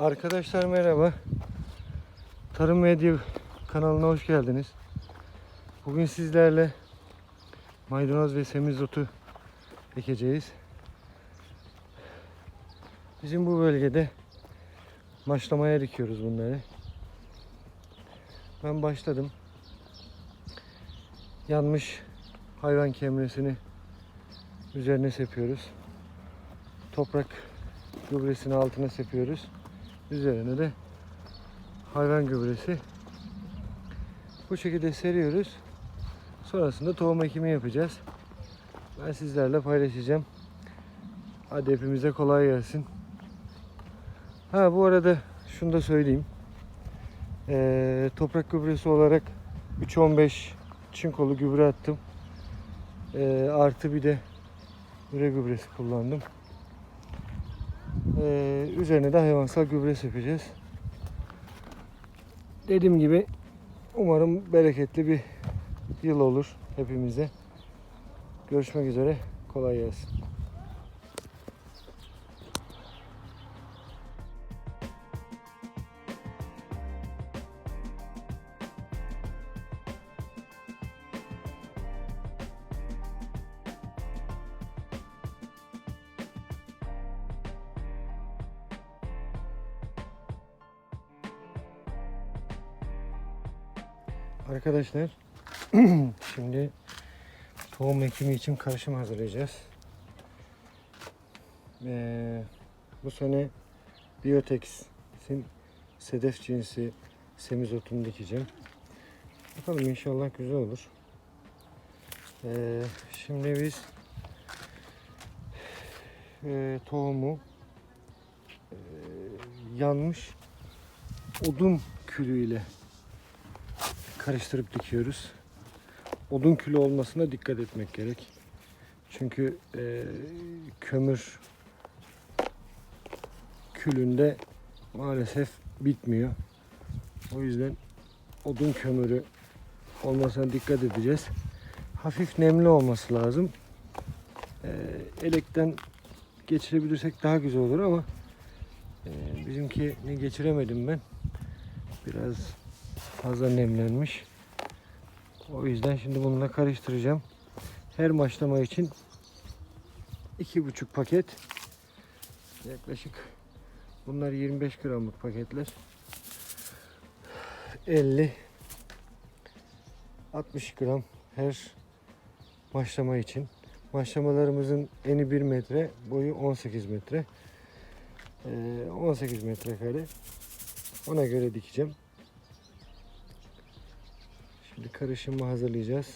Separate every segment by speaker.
Speaker 1: Arkadaşlar merhaba. Tarım Medya kanalına hoş geldiniz. Bugün sizlerle maydanoz ve semizotu ekeceğiz. Bizim bu bölgede maçlamaya dikiyoruz bunları. Ben başladım. Yanmış hayvan kemresini üzerine sepiyoruz. Toprak gübresini altına sepiyoruz. Üzerine de hayvan gübresi. Bu şekilde seriyoruz. Sonrasında tohum ekimi yapacağız. Ben sizlerle paylaşacağım. Hadi hepimize kolay gelsin. Ha bu arada şunu da söyleyeyim. Ee, toprak gübresi olarak 3-15 çinkolu gübre attım. Ee, artı bir de üre gübresi kullandım. Ee, üzerine de hayvansal gübre yapacağız. Dediğim gibi umarım bereketli bir yıl olur hepimize. Görüşmek üzere. Kolay gelsin. Arkadaşlar şimdi tohum ekimi için karışım hazırlayacağız. Ee, bu sene Biotex'in sedef cinsi semizotunu dikeceğim. Bakalım inşallah güzel olur. Ee, şimdi biz e, tohumu e, yanmış odun külüyle karıştırıp dikiyoruz. Odun külü olmasına dikkat etmek gerek. Çünkü e, kömür külünde maalesef bitmiyor. O yüzden odun kömürü olmasına dikkat edeceğiz. Hafif nemli olması lazım. E, elekten geçirebilirsek daha güzel olur ama e, bizimkini geçiremedim ben. Biraz fazla nemlenmiş. O yüzden şimdi bununla karıştıracağım. Her maçlama için iki buçuk paket yaklaşık bunlar 25 gramlık paketler 50 60 gram her maçlama için. Maçlamalarımızın eni 1 metre, boyu 18 metre. Ee, 18 metrekare. Ona göre dikeceğim. Şimdi karışımı hazırlayacağız.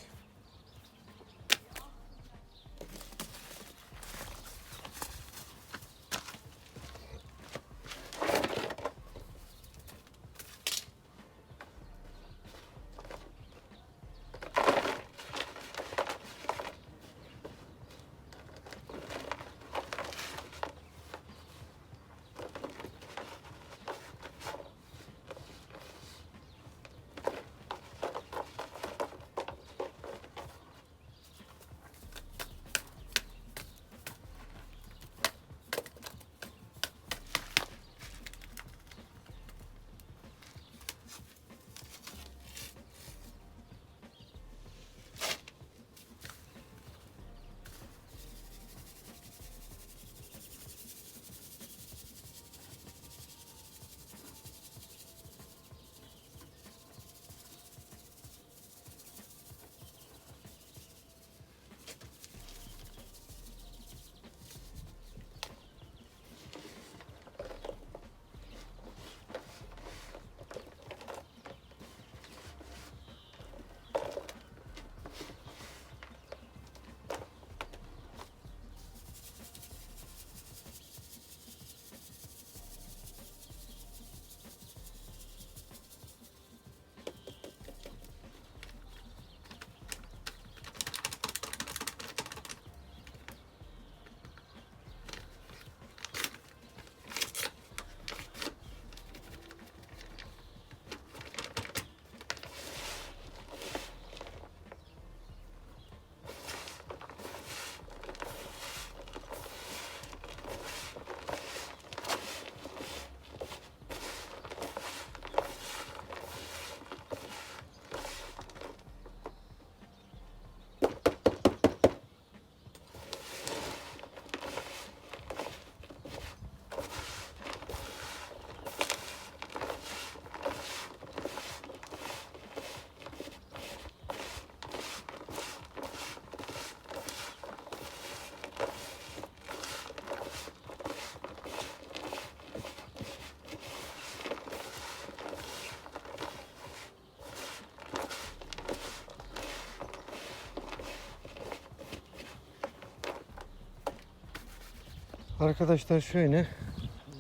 Speaker 1: Arkadaşlar şöyle.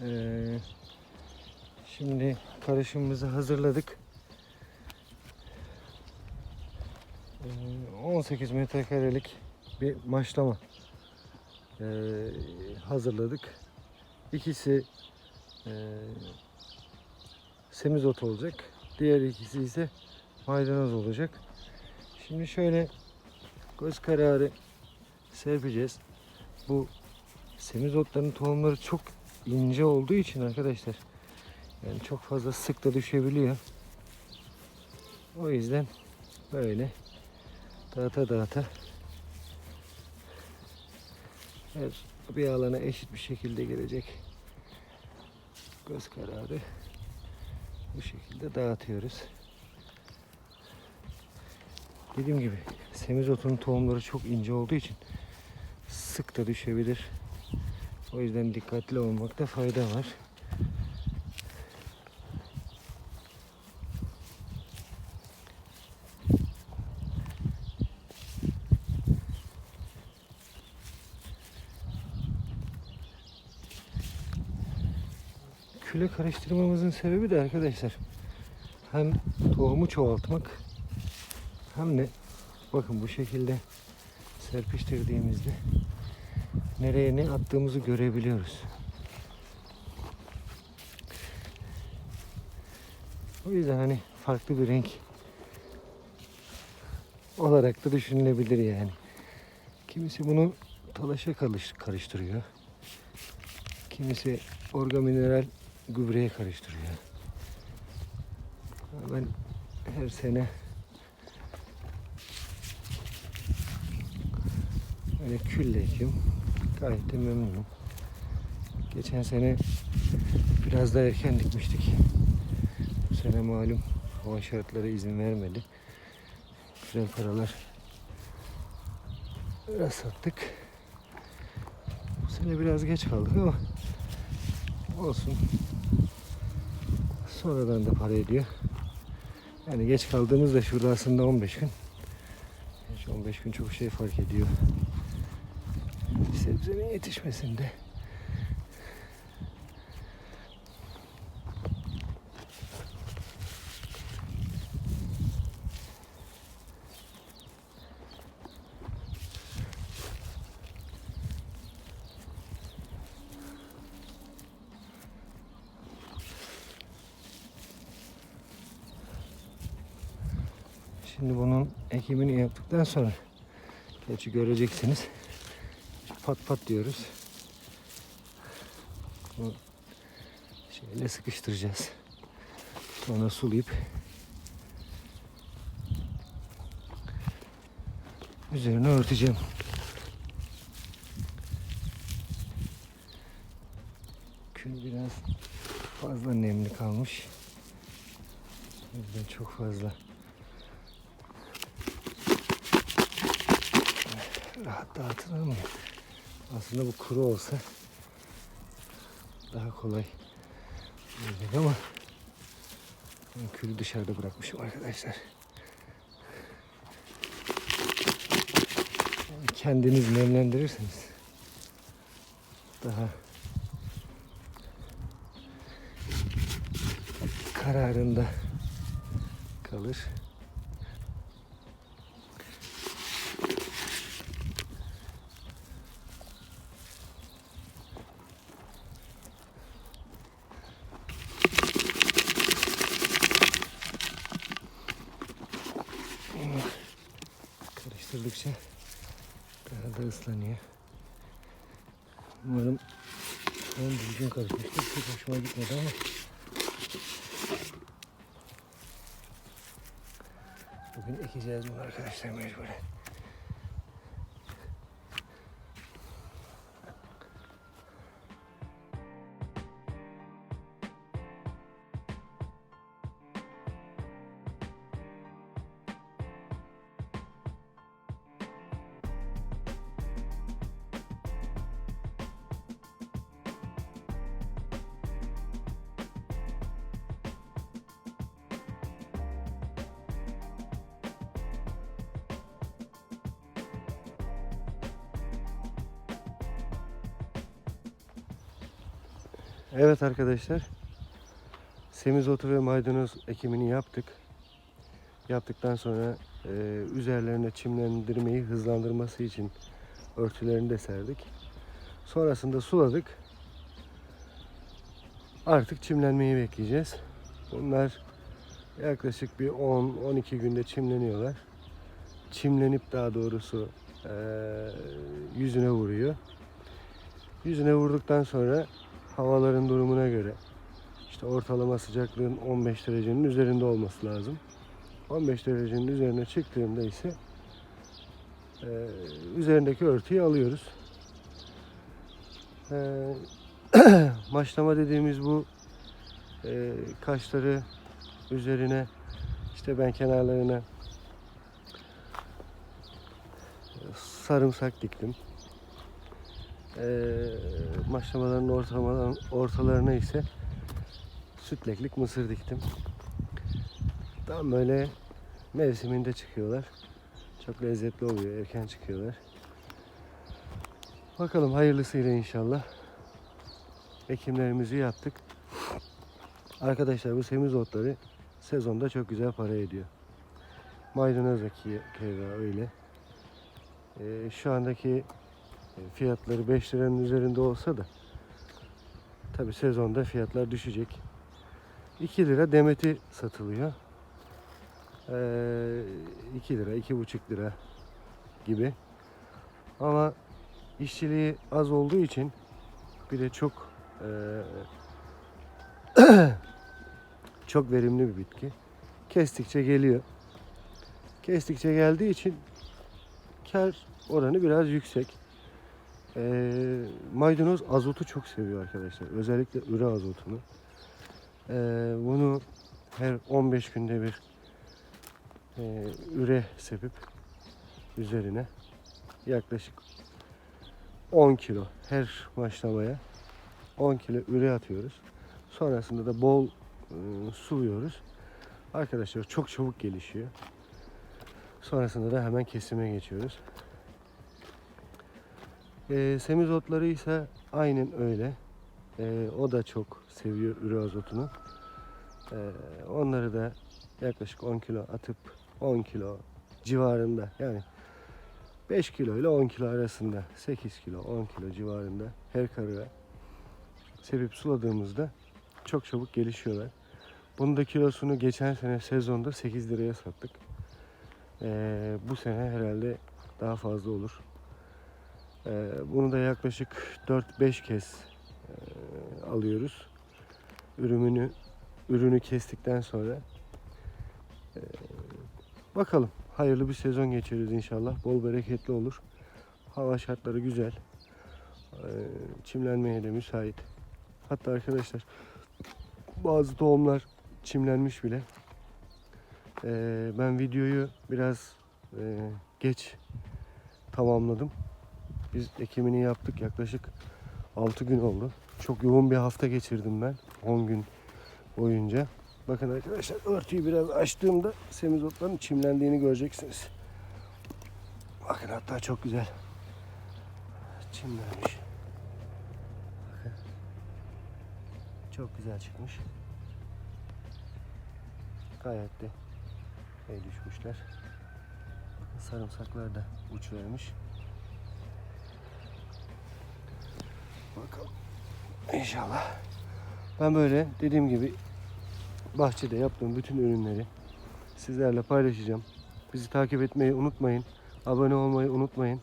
Speaker 1: eee, şimdi karışımımızı hazırladık. Eee, 18 metrekarelik bir maşlama eee, hazırladık. İkisi eee semizot olacak. Diğer ikisi ise maydanoz olacak. Şimdi şöyle göz kararı serpeceğiz. Bu semizotların tohumları çok ince olduğu için arkadaşlar yani çok fazla sık da düşebiliyor. O yüzden böyle dağıta dağıta her bir alana eşit bir şekilde gelecek göz kararı bu şekilde dağıtıyoruz. Dediğim gibi semizotunun tohumları çok ince olduğu için sık da düşebilir. O yüzden dikkatli olmakta fayda var. Küle karıştırmamızın sebebi de arkadaşlar hem tohumu çoğaltmak hem de bakın bu şekilde serpiştirdiğimizde nereye ne attığımızı görebiliyoruz. O yüzden hani farklı bir renk olarak da düşünülebilir yani. Kimisi bunu talaşa karış- karıştırıyor. Kimisi orgamineral gübreye karıştırıyor. Ben her sene Öyle külle ekiyorum. Gayet de memnunum. Geçen sene biraz daha erken dikmiştik. Bu sene malum hava şartları izin vermedi. Güzel paralar biraz sattık. Bu sene biraz geç kaldık ama olsun. Sonradan da para ediyor. Yani geç kaldığımız da şurada aslında 15 gün. Hiç 15 gün çok şey fark ediyor sebzenin yetişmesinde. Şimdi bunun ekimini yaptıktan sonra gerçi göreceksiniz pat pat diyoruz. Bunu şeyle sıkıştıracağız. Sonra sulayıp üzerine örteceğim. Kül biraz fazla nemli kalmış. Yüzden çok fazla rahat dağıtılamıyor. Aslında bu kuru olsa daha kolay olacak ama külü dışarıda bırakmışım arkadaşlar. Kendiniz nemlendirirseniz daha kararında kalır. Karıştırdıkça daha da ıslanıyor. Umarım en düzgün karışmıştır. Çok hoşuma gitmedi ama bugün ekeceğiz bunu arkadaşlar mecburen. Evet arkadaşlar. Semizotu ve maydanoz ekimini yaptık. Yaptıktan sonra e, üzerlerine çimlendirmeyi hızlandırması için örtülerini de serdik. Sonrasında suladık. Artık çimlenmeyi bekleyeceğiz. Bunlar yaklaşık bir 10-12 günde çimleniyorlar. Çimlenip daha doğrusu e, yüzüne vuruyor. Yüzüne vurduktan sonra havaların durumuna göre işte ortalama sıcaklığın 15 derecenin üzerinde olması lazım. 15 derecenin üzerine çıktığında ise e, üzerindeki örtüyü alıyoruz. E, maçlama dediğimiz bu e, kaşları üzerine işte ben kenarlarına sarımsak diktim. E, maçlamaların ortalamadan, ortalarına ise sütleklik mısır diktim. Tam böyle mevsiminde çıkıyorlar. Çok lezzetli oluyor. Erken çıkıyorlar. Bakalım hayırlısıyla inşallah. Ekimlerimizi yaptık. Arkadaşlar bu semizotları sezonda çok güzel para ediyor. Maydanoz keza öyle. Ee, şu andaki fiyatları 5 liranın üzerinde olsa da tabi sezonda fiyatlar düşecek. 2 lira demeti satılıyor. Ee, 2 lira, 2,5 lira gibi. Ama işçiliği az olduğu için bir de çok eee, çok verimli bir bitki. Kestikçe geliyor. Kestikçe geldiği için kar oranı biraz yüksek. Ee, maydanoz azotu çok seviyor arkadaşlar. Özellikle üre azotunu. Ee, bunu her 15 günde bir e, üre sepip üzerine yaklaşık 10 kilo her maçlamaya 10 kilo üre atıyoruz. Sonrasında da bol e, suluyoruz. Arkadaşlar çok çabuk gelişiyor. Sonrasında da hemen kesime geçiyoruz. E, semizotları ise aynen öyle. E, o da çok seviyor üre azotunu. E, onları da yaklaşık 10 kilo atıp 10 kilo civarında yani 5 kilo ile 10 kilo arasında 8 kilo 10 kilo civarında her karıya sevip suladığımızda çok çabuk gelişiyorlar. Bunun da kilosunu geçen sene sezonda 8 liraya sattık. Ee, bu sene herhalde daha fazla olur. Ee, bunu da yaklaşık 4-5 kez e, alıyoruz. Ürünü ürünü kestikten sonra e, bakalım hayırlı bir sezon geçiririz inşallah. Bol bereketli olur. Hava şartları güzel. Ee, çimlenmeye de müsait. Hatta arkadaşlar bazı tohumlar çimlenmiş bile. Ben videoyu biraz e, geç tamamladım. Biz ekimini yaptık yaklaşık 6 gün oldu. Çok yoğun bir hafta geçirdim ben 10 gün boyunca. Bakın arkadaşlar örtüyü biraz açtığımda semizotların çimlendiğini göreceksiniz. Bakın hatta çok güzel çimlenmiş. Bakın. Çok güzel çıkmış. Gayet de düşmüşler. Sarımsaklar da uç vermiş. Bakalım. İnşallah. Ben böyle dediğim gibi bahçede yaptığım bütün ürünleri sizlerle paylaşacağım. Bizi takip etmeyi unutmayın. Abone olmayı unutmayın.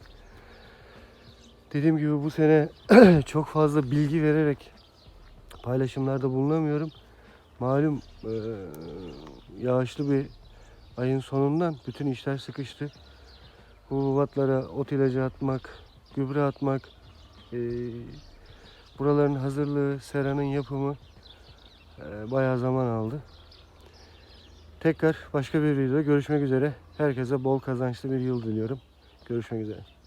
Speaker 1: Dediğim gibi bu sene çok fazla bilgi vererek paylaşımlarda bulunamıyorum. Malum yağışlı bir ayın sonundan bütün işler sıkıştı. Hububatlara ot ilacı atmak, gübre atmak, buraların hazırlığı, seranın yapımı eee, bayağı zaman aldı. Tekrar başka bir videoda görüşmek üzere. Herkese bol kazançlı bir yıl diliyorum. Görüşmek üzere.